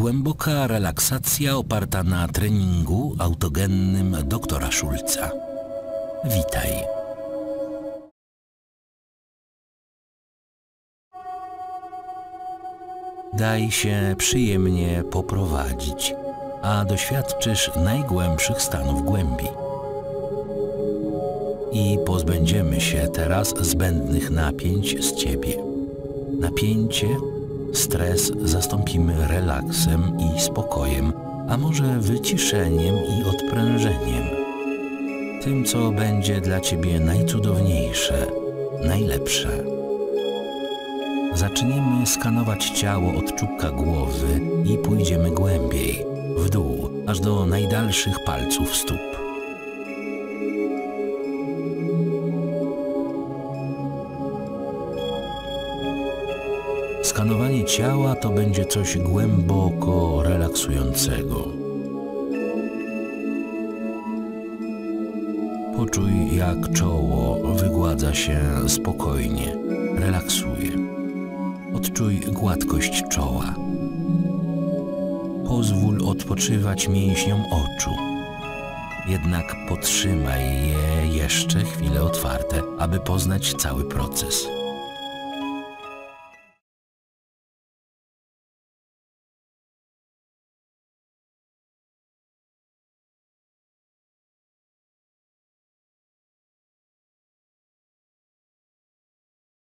Głęboka relaksacja oparta na treningu autogennym doktora Szulca. Witaj. Daj się przyjemnie poprowadzić, a doświadczysz najgłębszych stanów głębi. I pozbędziemy się teraz zbędnych napięć z ciebie. Napięcie, stres zastąpimy relaksem i spokojem, a może wyciszeniem i odprężeniem. Tym, co będzie dla ciebie najcudowniejsze, najlepsze. Zaczniemy skanować ciało od czubka głowy i pójdziemy głębiej, w dół, aż do najdalszych palców stóp. Skanowanie ciała to będzie coś głęboko relaksującego. Poczuj, jak czoło wygładza się spokojnie, relaksuje. Odczuj gładkość czoła. Pozwól odpoczywać mięśniom oczu. Jednak podtrzymaj je jeszcze chwilę otwarte, aby poznać cały proces.